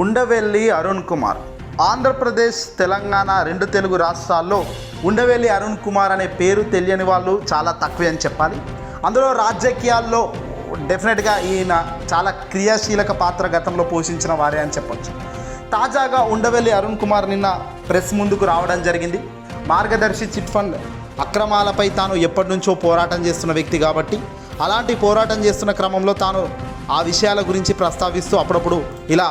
ఉండవెల్లి అరుణ్ కుమార్. ఆంధ్రప్రదేశ్ తెలంగాణ రెండు తెలుగు రాష్ట్రాల్లో ఉండవెల్లి అరుణ్ కుమార్ అనే పేరు తెలియని వాళ్ళు చాలా తక్కువే అని చెప్పాలి. అందులో రాజకీయాల్లో డెఫినెట్గా ఈయన చాలా క్రియాశీలక పాత్ర గతంలో పోషించిన వారే అని చెప్పొచ్చు. తాజాగా ఉండవెల్లి అరుణ్ కుమార్ నిన్న ప్రెస్ ముందుకు రావడం జరిగింది. మార్గదర్శి చిట్ ఫండ్ అక్రమాలపై తాను ఎప్పటి నుంచో పోరాటం చేస్తున్న వ్యక్తి కాబట్టి అలాంటి పోరాటం చేస్తున్న క్రమంలో తాను ఆ విషయాల గురించి ప్రస్తావిస్తూ అప్పుడప్పుడు ఇలా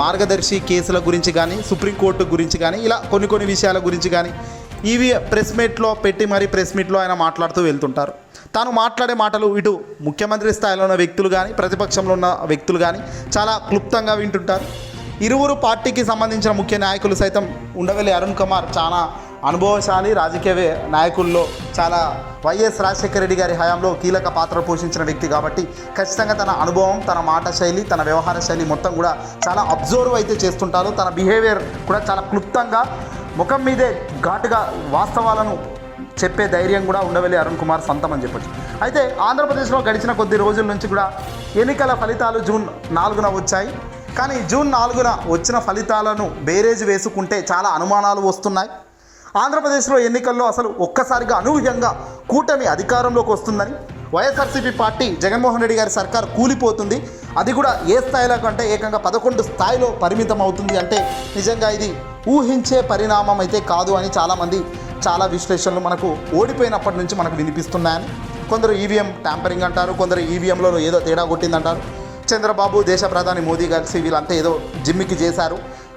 మార్గదర్శి కేసుల గురించి కానీ సుప్రీంకోర్టు గురించి కానీ ఇలా కొన్ని కొన్ని విషయాల గురించి కానీ ఇవి ప్రెస్ మీట్లో పెట్టి మరీ ప్రెస్ మీట్లో ఆయన మాట్లాడుతూ వెళ్తుంటారు. తాను మాట్లాడే మాటలు ఇటు ముఖ్యమంత్రి స్థాయిలో ఉన్న వ్యక్తులు కానీ ప్రతిపక్షంలో ఉన్న వ్యక్తులు కానీ చాలా క్లుప్తంగా వింటుంటారు. ఇరువురు పార్టీకి సంబంధించిన ముఖ్య నాయకులు సైతం ఉండవల్లి అరుణ్ కుమార్ చాలా అనుభవశాలి రాజకీయ నాయకుల్లో చాలా వైఎస్ రాజశేఖర రెడ్డి గారి హయాంలో కీలక పాత్ర పోషించిన వ్యక్తి కాబట్టి ఖచ్చితంగా తన అనుభవం తన మాట శైలి తన వ్యవహార శైలి మొత్తం కూడా చాలా అబ్జర్వ్ అయితే చేస్తుంటారు. తన బిహేవియర్ కూడా చాలా క్లుప్తంగా ముఖం మీదే ఘాటుగా వాస్తవాలను చెప్పే ధైర్యం కూడా ఉండవల్లి అరుణ్ కుమార్ సొంతం అని అయితే ఆంధ్రప్రదేశ్లో గడిచిన కొద్ది రోజుల నుంచి కూడా ఎన్నికల ఫలితాలు జూన్ నాలుగున వచ్చాయి. కానీ జూన్ నాలుగున వచ్చిన ఫలితాలను బేరేజ్ వేసుకుంటే చాలా అనుమానాలు వస్తున్నాయి. ఆంధ్రప్రదేశ్లో ఎన్నికల్లో అసలు ఒక్కసారిగా అనూహ్యంగా కూటమి అధికారంలోకి వస్తుందని వైఎస్ఆర్సీపీ పార్టీ జగన్మోహన్ రెడ్డి గారి సర్కార్ కూలిపోతుంది. అది కూడా ఏ స్థాయిలో కంటే ఏకంగా పదకొండు స్థాయిలో పరిమితం అవుతుంది అంటే నిజంగా ఇది ఊహించే పరిణామం అయితే కాదు అని చాలామంది చాలా విశ్లేషణలు మనకు ఓడిపోయినప్పటి నుంచి మనకు వినిపిస్తున్నాయని కొందరు ఈవీఎం ట్యాంపరింగ్ అంటారు కొందరు ఈవీఎంలో ఏదో తేడా కొట్టిందంటారు. చంద్రబాబు దేశ ప్రధాని మోదీ కలిసి వీళ్ళంతా ఏదో జిమ్మికి చేశారు.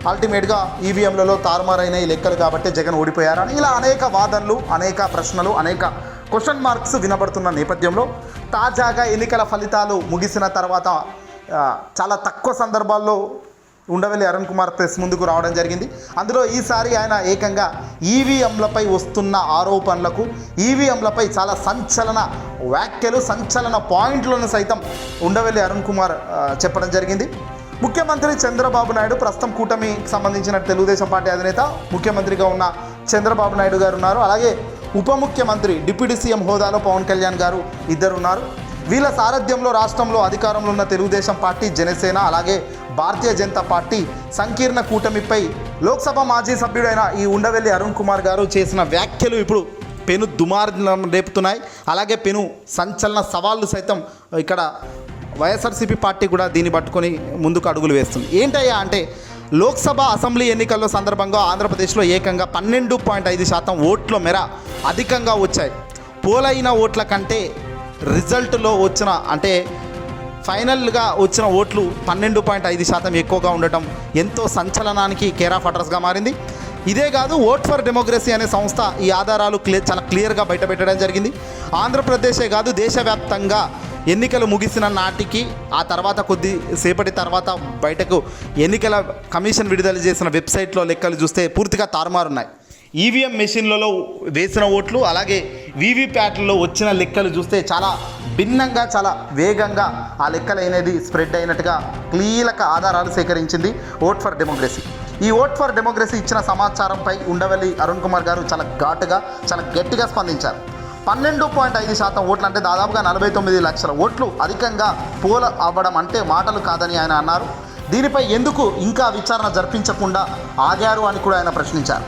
అల్టిమేట్గా ఈవీఎంలలో తారుమారైన ఈ లెక్కలు కాబట్టి జగన్ ఓడిపోయారని ఇలా అనేక వాదనలు అనేక ప్రశ్నలు అనేక క్వశ్చన్ మార్క్స్ వినబడుతున్న నేపథ్యంలో తాజాగా ఎన్నికల ఫలితాలు ముగిసిన తర్వాత చాలా తక్కువ సందర్భాల్లో ఉండవల్లి అరుణ్ కుమార్ ప్రెస్ ముందుకు రావడం జరిగింది. అందులో ఈసారి ఆయన ఏకంగా ఈవీఎంలపై వస్తున్న ఆరోపణలకు ఈవీఎంలపై చాలా సంచలన వ్యాఖ్యలు సంచలన పాయింట్లను సైతం ఉండవల్లి అరుణ్ కుమార్ చెప్పడం జరిగింది. ముఖ్యమంత్రి చంద్రబాబు నాయుడు ప్రస్తుతం కూటమికి సంబంధించిన తెలుగుదేశం పార్టీ అధినేత ముఖ్యమంత్రిగా ఉన్న చంద్రబాబు నాయుడు గారు ఉన్నారు. అలాగే ఉప ముఖ్యమంత్రి డిప్యూటీ సీఎం హోదాలో పవన్ కళ్యాణ్ గారు ఇద్దరు ఉన్నారు వీళ్ళ సారథ్యంలో రాష్ట్రంలో అధికారంలో ఉన్న తెలుగుదేశం పార్టీ జనసేన అలాగే భారతీయ జనతా పార్టీ సంకీర్ణ కూటమిపై లోక్సభ మాజీ సభ్యుడైన ఈ ఉండవెల్లి అరుణ్ కుమార్ గారు చేసిన వ్యాఖ్యలు ఇప్పుడు పెను దుమారం రేపుతున్నాయి. అలాగే పెను సంచలన సవాళ్ళు సైతం ఇక్కడ వైఎస్ఆర్సీపీ పార్టీ కూడా దీన్ని పట్టుకొని ముందుకు అడుగులు వేస్తుంది. ఏంటయ్యా అంటే లోక్సభ అసెంబ్లీ ఎన్నికల్లో సందర్భంగా ఆంధ్రప్రదేశ్లో ఏకంగా పన్నెండు పాయింట్ ఐదు శాతం ఓట్ల మేర అధికంగా వచ్చాయి. పోలైన ఓట్ల కంటే రిజల్ట్లో వచ్చిన అంటే ఫైనల్గా వచ్చిన ఓట్లు పన్నెండు పాయింట్ ఐదు శాతం ఎక్కువగా ఉండటం ఎంతో సంచలనానికి కేర్ ఆఫ్ అడ్రస్గా మారింది. ఇదే కాదు ఓట్ ఫర్ డెమోక్రసీ అనే సంస్థ ఈ ఆధారాలు క్లియర్ చాలా క్లియర్గా బయటపెట్టడం జరిగింది. ఆంధ్రప్రదేశే కాదు దేశవ్యాప్తంగా ఎన్నికలు ముగిసిన నాటికి ఆ తర్వాత కొద్ది సేపటి తర్వాత బయటకు ఎన్నికల కమిషన్ విడుదల చేసిన వెబ్సైట్లో లెక్కలు చూస్తే పూర్తిగా తారుమారున్నాయి. ఈవీఎం మెషిన్లలో వేసిన ఓట్లు అలాగే వీవీప్యాట్లలో వచ్చిన లెక్కలు చూస్తే చాలా భిన్నంగా చాలా వేగంగా ఆ లెక్కలు అనేది స్ప్రెడ్ అయినట్టుగా కీలక ఆధారాలు సేకరించింది ఓట్ ఫర్ డెమోక్రసీ. ఈ ఓట్ ఫర్ డెమోక్రసీ ఇచ్చిన సమాచారంపై ఉండవల్లి అరుణ్ కుమార్ గారు చాలా ఘాటుగా చాలా గట్టిగా స్పందించారు. పన్నెండు పాయింట్ ఐదు శాతం ఓట్లు అంటే దాదాపుగా నలభై తొమ్మిది లక్షల ఓట్లు అధికంగా పోల అవ్వడం అంటే మాటలు కాదని ఆయన అన్నారు. దీనిపై ఎందుకు ఇంకా విచారణ జరిపించకుండా ఆగారు అని కూడా ఆయన ప్రశ్నించారు.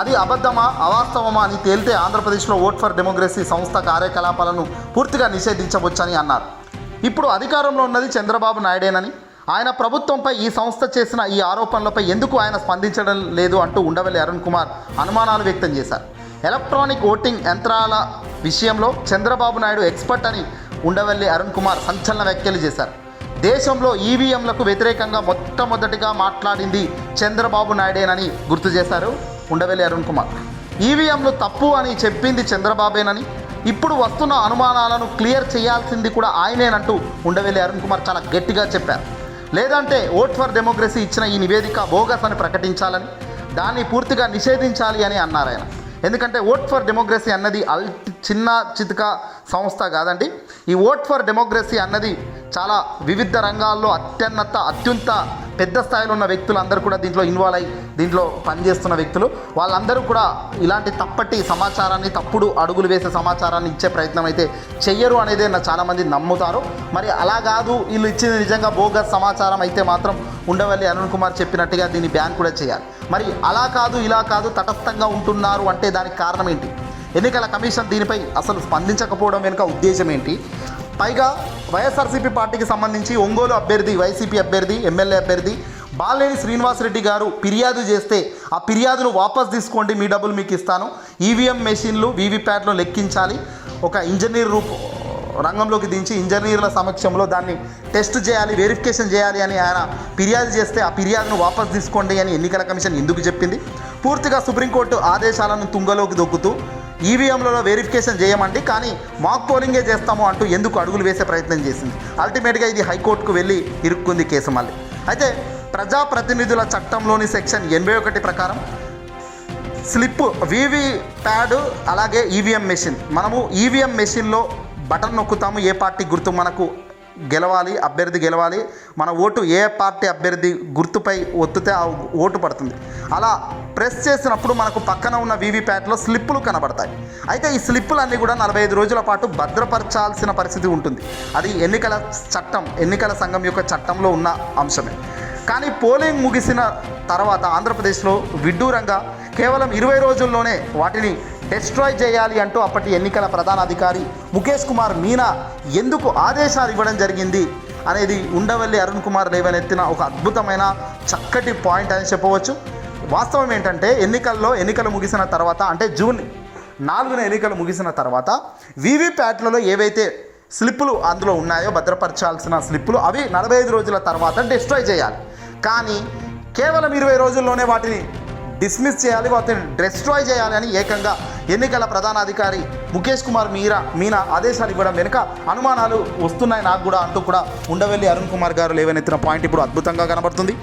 అది అబద్ధమా అవాస్తవమా అని తేలితే ఆంధ్రప్రదేశ్లో ఓట్ ఫర్ డెమోక్రసీ సంస్థ కార్యకలాపాలను పూర్తిగా నిషేధించవచ్చని అన్నారు. ఇప్పుడు అధికారంలో ఉన్నది చంద్రబాబు నాయుడేనని ఆయన ప్రభుత్వంపై ఈ సంస్థ చేసిన ఈ ఆరోపణలపై ఎందుకు ఆయన స్పందించడం లేదు అంటూ ఉండవల్లి అరుణ్ కుమార్ అనుమానాలు వ్యక్తం చేశారు. ఎలక్ట్రానిక్ ఓటింగ్ యంత్రాల విషయంలో చంద్రబాబు నాయుడు ఎక్స్పర్ట్ అని ఉండవల్లి అరుణ్ కుమార్ సంచలన వ్యాఖ్యలు చేశారు. దేశంలో ఈవీఎంలకు వ్యతిరేకంగా మొట్టమొదటిగా మాట్లాడింది చంద్రబాబు నాయుడేనని గుర్తు చేశారు ఉండవల్లి అరుణ్ కుమార్. ఈవీఎంలు తప్పు అని చెప్పింది చంద్రబాబేనని ఇప్పుడు వస్తున్న అనుమానాలను క్లియర్ చేయాల్సింది కూడా ఆయనేనంటూ ఉండవల్లి అరుణ్ కుమార్ చాలా గట్టిగా చెప్పారు. లేదంటే ఓట్ ఫర్ డెమోక్రసీ ఇచ్చిన ఈ నివేదిక బోగస్ అని ప్రకటించాలని దాన్ని పూర్తిగా నిషేధించాలి అని అన్నారు ఆయన. ఎందుకంటే ఓట్ ఫర్ డెమోక్రసీ అన్నది అల్ చిన్న చితక సంస్థ కాదండి. ఈ ఓట్ ఫర్ డెమోక్రసీ అన్నది చాలా వివిధ రంగాల్లో అత్యున్నత అత్యంత పెద్ద స్థాయిలో ఉన్న వ్యక్తులు అందరూ కూడా దీంట్లో ఇన్వాల్వ్ అయ్యి దీంట్లో పనిచేస్తున్న వ్యక్తులు. వాళ్ళందరూ కూడా ఇలాంటి తప్పటి సమాచారాన్ని తప్పుడు అడుగులు వేసే సమాచారాన్ని ఇచ్చే ప్రయత్నం అయితే చెయ్యరు అనేది నా చాలామంది నమ్ముతారు. మరి అలా కాదు వీళ్ళు ఇచ్చింది నిజంగా బోగస్ సమాచారం అయితే మాత్రం ఉండవల్లి అరుణ్ కుమార్ చెప్పినట్టుగా దీన్ని బ్యాన్ కూడా చేయాలి. మరి అలా కాదు ఇలా కాదు తటస్థంగా ఉంటున్నారు అంటే దానికి కారణం ఏంటి? ఎన్నికల కమిషన్ దీనిపై అసలు స్పందించకపోవడం వెనుక ఉద్దేశం ఏంటి? పైగా వైఎస్ఆర్సీపీ పార్టీకి సంబంధించి ఒంగోలు అభ్యర్థి వైసీపీ అభ్యర్థి ఎమ్మెల్యే అభ్యర్థి బాలేని శ్రీనివాసరెడ్డి గారు ఫిర్యాదు చేస్తే ఆ ఫిర్యాదును వాపస్ తీసుకోండి మీ డబ్బులు మీకు ఇస్తాను. ఈవీఎం మెషిన్లు వీవీప్యాట్లు లెక్కించాలి. ఒక ఇంజనీర్ రూప్ రంగంలోకి దించి ఇంజనీర్ల సమక్షంలో దాన్ని టెస్ట్ చేయాలి వెరిఫికేషన్ చేయాలి అని ఆయన ఫిర్యాదు చేస్తే ఆ ఫిర్యాదును వాపస్ తీసుకోండి అని ఎన్నికల కమిషన్ ఎందుకు చెప్పింది? పూర్తిగా సుప్రీంకోర్టు ఆదేశాలను తుంగలోకి దొక్కుతూ ఈవీఎంలలో వెరిఫికేషన్ చేయమండి కానీ మాక్ పోలింగే చేస్తాము అంటూ ఎందుకు అడుగులు వేసే ప్రయత్నం చేసింది. అల్టిమేట్గా ఇది హైకోర్టుకు వెళ్ళి ఇరుక్కుంది కేసు మళ్ళీ. అయితే ప్రజాప్రతినిధుల చట్టంలోని సెక్షన్ ఎనభై ఒకటి ప్రకారం స్లిప్ వివి ప్యాడ్ అలాగే ఈవీఎం మెషిన్ మనము ఈవీఎం మెషిన్లో బటన్ నొక్కుతాము ఏ పార్టీ గుర్తు మనకు గెలవాలి అభ్యర్థి గెలవాలి మన ఓటు ఏ పార్టీ అభ్యర్థి గుర్తుపై ఒత్తితే ఆ ఓటు పడుతుంది. అలా ప్రెస్ చేసినప్పుడు మనకు పక్కన ఉన్న వీవీప్యాట్లో స్లిప్పులు కనబడతాయి. అయితే ఈ స్లిప్పులన్నీ కూడా నలభై ఐదు రోజుల పాటు భద్రపరచాల్సిన పరిస్థితి ఉంటుంది. అది ఎన్నికల చట్టం ఎన్నికల సంఘం యొక్క చట్టంలో ఉన్న అంశమే. కానీ పోలింగ్ ముగిసిన తర్వాత ఆంధ్రప్రదేశ్లో విడ్డూరంగా కేవలం ఇరవై రోజుల్లోనే వాటిని డెస్ట్రాయ్ చేయాలి అంటూ అప్పటి ఎన్నికల ప్రధానాధికారి ముఖేష్ కుమార్ మీనా ఎందుకు ఆదేశాలు ఇవ్వడం జరిగింది అనేది ఉండవల్లి అరుణ్ కుమార్ లేవనెత్తిన ఒక అద్భుతమైన చక్కటి పాయింట్ అని చెప్పవచ్చు. వాస్తవం ఏంటంటే ఎన్నికల్లో ఎన్నికలు ముగిసిన తర్వాత అంటే జూన్ నాలుగున ఎన్నికలు ముగిసిన తర్వాత వీవీప్యాట్లలో ఏవైతే స్లిప్పులు అందులో ఉన్నాయో భద్రపరచాల్సిన స్లిప్పులు అవి నలభై ఐదు రోజుల తర్వాత డిస్ట్రాయ్ చేయాలి. కానీ కేవలం ఇరవై రోజుల్లోనే వాటిని డిస్మిస్ చేయాలి వాటిని డిస్ట్రాయ్ చేయాలి అని ఏకంగా ఎన్నికల ప్రధానాధికారి ముఖేష్ కుమార్ మీరా మీనా ఆదేశాలు ఇవ్వడం వెనుక అనుమానాలు వస్తున్నాయి నాకు కూడా అంటూ కూడా ఉండవెల్లి అరుణ్ కుమార్ గారు లేవనెత్తిన పాయింట్ ఇప్పుడు అద్భుతంగా కనబడుతుంది.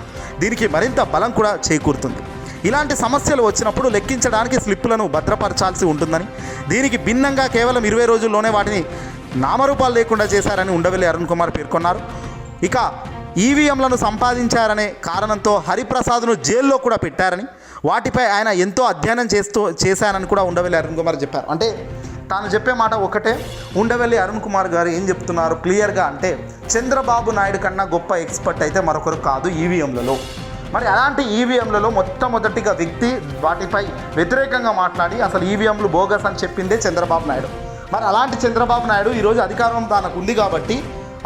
దీనికి మరింత బలం కూడా చేకూరుతుంది. ఇలాంటి సమస్యలు వచ్చినప్పుడు లెక్కించడానికి స్లిప్పులను భద్రపరచాల్సి ఉంటుందని దీనికి భిన్నంగా కేవలం ఇరవై రోజుల్లోనే వాటిని నామరూపాలు లేకుండా చేశారని ఉండవెల్లి అరుణ్ కుమార్ పేర్కొన్నారు. ఇక ఈవీఎంలను సంపాదించారనే కారణంతో హరిప్రసాద్ను జైల్లో కూడా పెట్టారని వాటిపై ఆయన ఎంతో అధ్యయనం చేస్తూ చేశానని కూడా ఉండవెల్లి అరుణ్ కుమార్ చెప్పారు. అంటే తాను చెప్పే మాట ఒకటే ఉండవెల్లి అరుణ్ కుమార్ గారు ఏం చెప్తున్నారు క్లియర్గా అంటే చంద్రబాబు నాయుడు కన్నా గొప్ప ఎక్స్పర్ట్ అయితే మరొకరు కాదు ఈవీఎంలలో. మరి అలాంటి ఈవీఎంలలో మొట్టమొదటిగా వ్యక్తి వాటిపై వ్యతిరేకంగా మాట్లాడి అసలు ఈవీఎంలు బోగస్ అని చెప్పిందే చంద్రబాబు నాయుడు. మరి అలాంటి చంద్రబాబు నాయుడు ఈరోజు అధికారం తనకు ఉంది కాబట్టి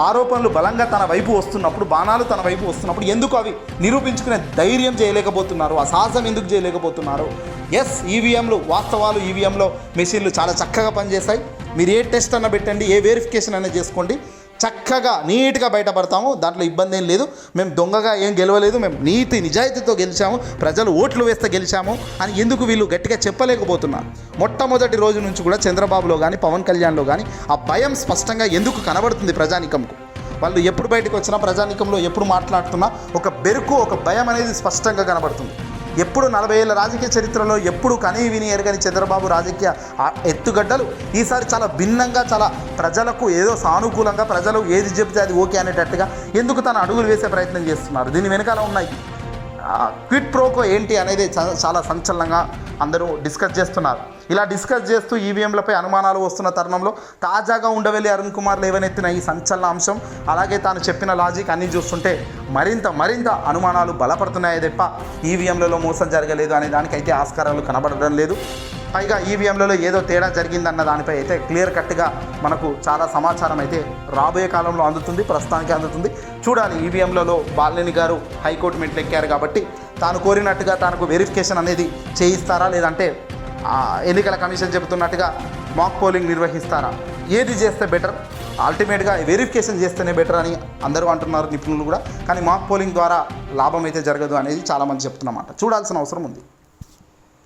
ఆరోపణలు బలంగా తన వైపు వస్తున్నప్పుడు బాణాలు తన వైపు వస్తున్నప్పుడు ఎందుకు అవి నిరూపించుకునే ధైర్యం చేయలేకపోతున్నారు? ఆ సాహసం ఎందుకు చేయలేకపోతున్నారు? ఎస్ ఈవీఎంలు వాస్తవాలు ఈవీఎంలో మెషిన్లు చాలా చక్కగా పనిచేస్తాయి. మీరు ఏ టెస్ట్ అన్న పెట్టండి ఏ వెరిఫికేషన్ అయినా చేసుకోండి. చక్కగా నీట్గా బయటపడతాము. దాంట్లో ఇబ్బంది ఏం లేదు. మేము దొంగగా ఏం గెలవలేదు. మేము నీతి నిజాయితీతో గెలిచాము. ప్రజలు ఓట్లు వేస్తే గెలిచాము అని ఎందుకు వీళ్ళు గట్టిగా చెప్పలేకపోతున్నారు? మొట్టమొదటి రోజు నుంచి కూడా చంద్రబాబులో కానీ పవన్ కళ్యాణ్లో కానీ ఆ భయం స్పష్టంగా ఎందుకు కనబడుతుంది ప్రజానికంకు? వాళ్ళు ఎప్పుడు బయటకు వచ్చినా ప్రజానికంలో ఎప్పుడు మాట్లాడుతున్నా ఒక బెరుకు ఒక భయం అనేది స్పష్టంగా కనబడుతుంది. ఎప్పుడు నలభై ఏళ్ళ రాజకీయ చరిత్రలో ఎప్పుడు కనీ విని ఎరగని చంద్రబాబు రాజకీయ ఎత్తుగడ్డలు ఈసారి చాలా భిన్నంగా చాలా ప్రజలకు ఏదో సానుకూలంగా ప్రజలు ఏది చెబితే అది ఓకే అనేటట్టుగా ఎందుకు తను అడుగులు వేసే ప్రయత్నం చేస్తున్నారు? దీని వెనకాల ఉన్నాయి. క్విట్ ప్రోకో ఏంటి అనేది చాలా సంచలనంగా అందరూ డిస్కస్ చేస్తున్నారు. ఇలా డిస్కస్ చేస్తూ ఈవీఎంలపై అనుమానాలు వస్తున్న తరుణంలో తాజాగా ఉండవెల్లి అరుణ్ కుమార్ లేవనెత్తిన ఈ సంచలన అంశం అలాగే తాను చెప్పిన లాజిక్ అన్నీ చూస్తుంటే మరింత మరింత అనుమానాలు బలపడుతున్నాయి తప్ప ఈవీఎంలలో మోసం జరగలేదు అనే దానికైతే ఆస్కారాలు కనబడడం లేదు. పైగా ఈవీఎంలలో ఏదో తేడా జరిగిందన్న దానిపై అయితే క్లియర్ కట్గా మనకు చాలా సమాచారం అయితే రాబోయే కాలంలో అందుతుంది ప్రస్తుతానికి అందుతుంది. చూడాలి ఈవీఎంలలో బాలిని గారు హైకోర్టు మెట్లు ఎక్కారు కాబట్టి తాను కోరినట్టుగా తనకు వెరిఫికేషన్ అనేది చేయిస్తారా? లేదంటే ఎన్నికల కమిషన్ చెబుతున్నట్టుగా మాక్ పోలింగ్ నిర్వహిస్తారా? ఏది చేస్తే బెటర్ అల్టిమేట్గా వెరిఫికేషన్ చేస్తేనే బెటర్ అని అందరూ అంటున్నారు నిపుణులు కూడా. కానీ మాక్ పోలింగ్ ద్వారా లాభం అయితే జరగదు అనేది చాలామంది చెప్తున్నమాట చూడాల్సిన అవసరం ఉంది.